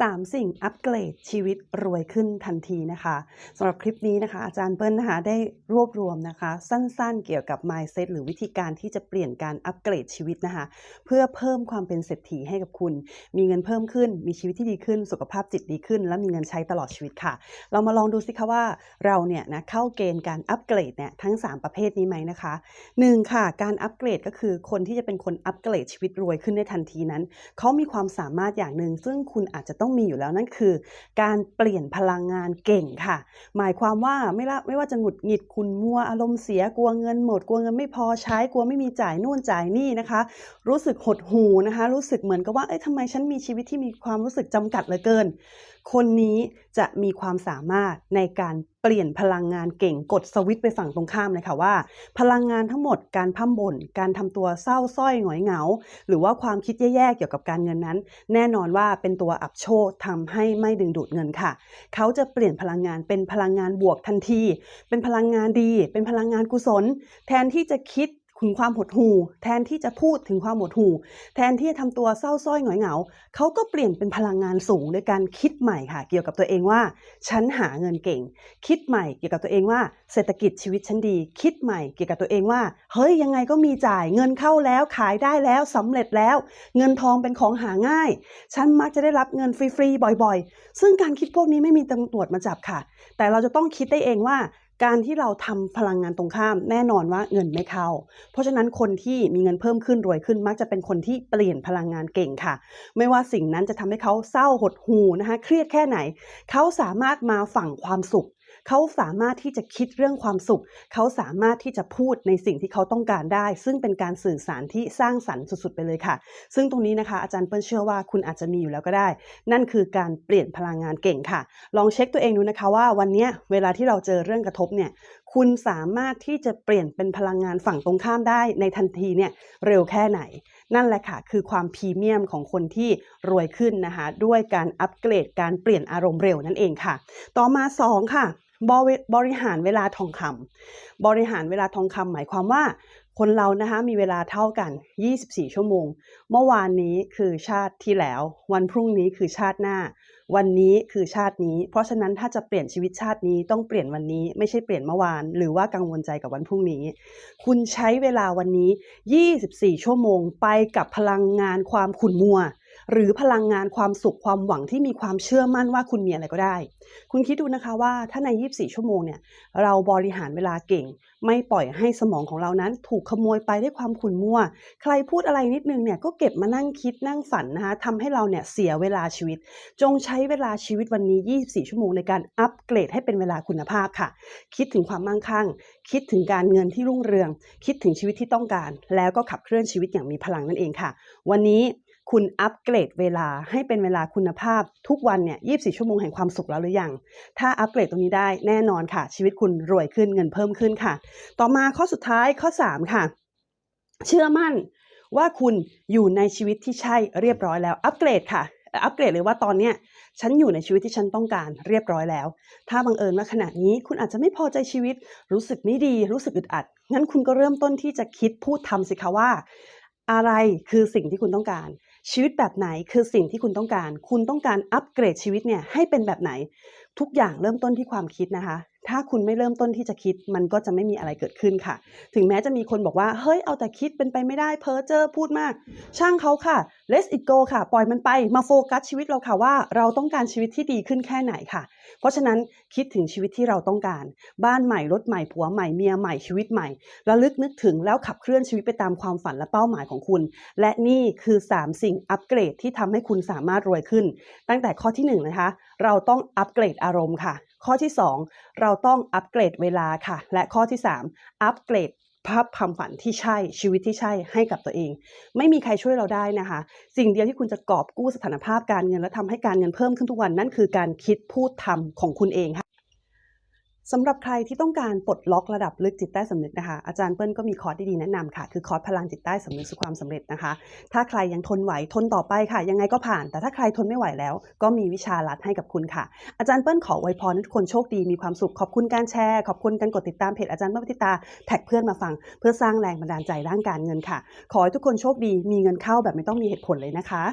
3 สิ่งอัปเกรดชีวิตรวยขึ้นทันทีนะคะสำหรับคลิปนี้นะคะ อาจารย์เปิ้ลนะคะได้รวบรวมนะคะ สั้นๆ เกี่ยวกับ mindset หรือวิธีการที่จะเปลี่ยนการอัปเกรดชีวิตนะคะ เพื่อเพิ่มความเป็นเศรษฐีให้กับคุณ มีเงินเพิ่มขึ้น มีชีวิตที่ดีขึ้น สุขภาพจิตดีขึ้น และมีเงินใช้ตลอดชีวิตค่ะ เรามาลองดูสิคะว่าเราเนี่ยนะเข้าเกณฑ์การอัปเกรดเนี่ยทั้ง 3 ประเภทนี้ไหมนะคะหนึ่งค่ะการอัปเกรดก็คือคนที่จะเป็นคนอัปเกรดชีวิตรวยขึ้นได้ทันทีนั้นเขามีความสามารถอย่างหนึ่งซึ่งคุณอาจจะต้องมีอยู่แล้วนั่นคือ การเปลี่ยนพลังงานเก่งค่ะ หมายความว่าไม่ละไม่ว่าจะหงุดหงิดคุณมัวอารมณ์เสียกลัวเงินหมดกลัวเงินไม่พอใช้กลัวไม่มีจ่ายนู่นจ่ายนี่นะคะ รู้สึกหดหูนะคะ รู้สึกเหมือนกับว่าเอ้ยทำไมฉันมีชีวิตที่มีความรู้สึกจำกัดเหลือเกิน คนนี้จะมีความสามารถในการเปลี่ยนพลังงานเก่งกดสวิตช์ไปฝั่งตรงข้ามเลยค่ะว่า พลังงานทั้งหมดการพั่มบ่นการทำตัวเศร้าส้อยหงอยเหงา หรือว่าความคิดแย่ๆเกี่ยวกับการเงินนั้น แน่นอนว่าเป็นตัวอับโชคทำให้ไม่ดึงดูดเงินค่ะ เขาจะเปลี่ยนพลังงานเป็นพลังงานบวกทันที เป็นพลังงานดี เป็นพลังงานกุศล แทนที่จะคิด ถึงความหดหู่ แทนที่จะพูดถึงความหดหู่ แทนที่จะทำตัวเศร้าส้อยหงอยเหงาเขาก็เปลี่ยนเป็นพลังงานสูงด้วยการคิดใหม่ค่ะ เกี่ยวกับตัวเองว่า ฉันหาเงินเก่ง คิดใหม่เกี่ยวกับตัวเองว่า เศรษฐกิจชีวิตฉันดี คิดใหม่เกี่ยวกับตัวเองว่า เฮ้ยยังไงก็มีจ่ายเงินเข้าแล้วขายได้แล้วสำเร็จแล้ว เงินทองเป็นของหาง่าย ฉันมักจะได้รับเงินฟรีๆบ่อย ๆ ซึ่งการคิดพวกนี้ไม่มีตำรวจมาจับค่ะ แต่เราจะต้องคิดได้เองว่า การที่เราทำพลังงานตรงข้ามแน่นอนว่าเงินไม่เข้า เพราะฉะนั้นคนที่มีเงินเพิ่มขึ้นรวยขึ้นมักจะเป็นคนที่เปลี่ยนพลังงานเก่งค่ะ ไม่ว่าสิ่งนั้นจะทำให้เขาเศร้าหดหูนะคะเครียดแค่ไหน เขาสามารถมาฝั่งความสุข เขาสามารถที่จะคิดเรื่องความสุข เขาสามารถที่จะพูดในสิ่งที่เขาต้องการได้ ซึ่งเป็นการสื่อสารที่สร้างสรรค์สุดๆ ไปเลยค่ะ ซึ่งตรงนี้นะคะอาจารย์เปิ้ลเชื่อว่าคุณอาจจะมีอยู่แล้วก็ได้ นั่นคือการเปลี่ยนพลังงานเก่งค่ะ ลองเช็คตัวเองดูนะคะว่าวันนี้เวลาที่เราเจอเรื่องกระทบเนี่ยคุณสามารถที่จะเปลี่ยนเป็นพลังงานฝั่งตรงข้ามได้ในทันทีเนี่ยเร็วแค่ไหน นั่นแหละค่ะ คือความพรีเมียมของคนที่รวยขึ้นนะคะ ด้วยการอัปเกรดการเปลี่ยนอารมณ์เร็วนั่นเองค่ะ ต่อมา 2 ค่ะ บริบริหารเวลาทองคำบริหารเวลาทองคำหมายความว่า คนเรานะคะมีเวลาเท่ากัน 24 ชั่วโมง เมื่อวานนี้คือชาติที่แล้ว วันพรุ่งนี้คือชาติหน้า วันนี้คือชาตินี้ เพราะฉะนั้นถ้าจะเปลี่ยนชีวิตชาตินี้ต้องเปลี่ยนวันนี้ไม่ใช่เปลี่ยนเมื่อวาน หรือว่ากังวลใจกับวันพรุ่งนี้ คุณใช้เวลาวันนี้ 24 ชั่วโมง ไปกับพลังงานความขุ่นมัว หรือพลังงานความสุขความหวังที่มีความเชื่อมั่นว่าคุณมีอะไรก็ได้ คุณคิดดูนะคะว่าถ้าใน 24 ชั่วโมงเนี่ยเราบริหารเวลาเก่ง ไม่ปล่อยให้สมองของเรานั้น ถูกขโมยไปด้วยความขุ่นมัว ใครพูดอะไรนิดนึงเนี่ยก็เก็บมานั่งคิดนั่งฝันนะคะทำให้เราเนี่ยเสียเวลาชีวิต จงใช้เวลาชีวิตวันนี้ 24 ชั่วโมงในการอัปเกรดให้เป็นเวลาคุณภาพค่ะ คิดถึงความมั่งคั่ง คิดถึงการเงินที่รุ่งเรือง คิดถึงชีวิตที่ต้องการ แล้วก็ขับเคลื่อนชีวิตอย่างมีพลังนั่นเองค่ะ วันนี้ คุณอัปเกรดเวลาให้เป็นเวลาคุณภาพทุกวันเนี่ย24 ชั่วโมงแห่งความสุขแล้วหรือยัง ถ้าอัปเกรดตรงนี้ได้แน่นอนค่ะ ชีวิตคุณรวยขึ้นเงินเพิ่มขึ้นค่ะ ต่อมาข้อสุดท้ายข้อ 3 ค่ะ เชื่อมั่นว่าคุณอยู่ในชีวิตที่ใช่เรียบร้อยแล้วอัปเกรดค่ะอัปเกรดเลยว่าตอนเนี้ยฉันอยู่ในชีวิตที่ฉันต้องการเรียบร้อยแล้ว ถ้าบังเอิญว่าขณะนี้คุณอาจจะไม่พอใจชีวิต รู้สึกไม่ดี รู้สึกอึดอัด งั้นคุณก็เริ่มต้นที่จะคิดพูดทำสิคะว่า อะไรคือสิ่งที่คุณต้องการ ชีวิตแบบไหนคือสิ่งที่คุณต้องการ คุณต้องการอัปเกรดชีวิตเนี่ยให้เป็นแบบไหน ทุกอย่างเริ่มต้นที่ความคิดนะคะ ถ้าคุณไม่เริ่มต้นที่จะคิด มันก็จะไม่มีอะไรเกิดขึ้นค่ะ ถึงแม้จะมีคนบอกว่า เฮ้ย เอาแต่คิดเป็นไปไม่ได้ เพ้อเจ้อ พูดมาก ช่างเขาค่ะ let it go ค่ะ ปล่อยมันไป มาโฟกัสชีวิตเราค่ะว่า เราต้องการชีวิตที่ดีขึ้นแค่ไหนค่ะ เพราะฉะนั้นคิดถึงชีวิตที่เราต้องการ บ้านใหม่ รถใหม่ ผัวใหม่ เมียใหม่ ชีวิตใหม่ ระลึกนึกถึงแล้วขับเคลื่อนชีวิตไปตามความฝันและเป้าหมายของคุณ และนี่คือ 3 สิ่งอัปเกรดที่ทำให้คุณสามารถรวยขึ้น ตั้งแต่ข้อที่1นะคะ เราต้องอัปเกรดอารมณ์ค่ะ ข้อที่ 2 เราต้องอัปเกรดเวลาค่ะ และข้อที่ 3 อัปเกรดภาพความฝันที่ใช่ชีวิตที่ใช่ให้กับตัวเอง ไม่มีใครช่วยเราได้นะคะ สิ่งเดียวที่คุณจะกอบกู้สถานภาพการเงิน และทำให้การเงินเพิ่มขึ้นทุกวันนั่นคือการคิดพูดทำของคุณเองค่ะ สำหรับใครที่ต้องการปลดล็อกระดับลึกจิตใต้สำนึกนะคะ อาจารย์เปิ้ลก็มีคอร์สดีๆแนะนำค่ะ คือคอร์สพลังจิตใต้สำนึกสู่ความสำเร็จนะคะ ถ้าใครยังทนไหวทนต่อไปค่ะ ยังไงก็ผ่าน แต่ถ้าใครทนไม่ไหวแล้ว ก็มีวิชาลัดให้กับคุณค่ะ อาจารย์เปิ้ลขออวยพรให้ทุกคนโชคดีมีความสุขขอบคุณการแชร์ ขอบคุณการกดติดตามเพจอาจารย์เปิ้ลปฏิตาแท็กเพื่อนมาฟัง เพื่อสร้างแรงบันดาลใจด้านการเงินค่ะ ขอให้ทุกคนโชคดีมีเงินเข้าแบบไม่ต้องมีเหตุผลเลยนะคะ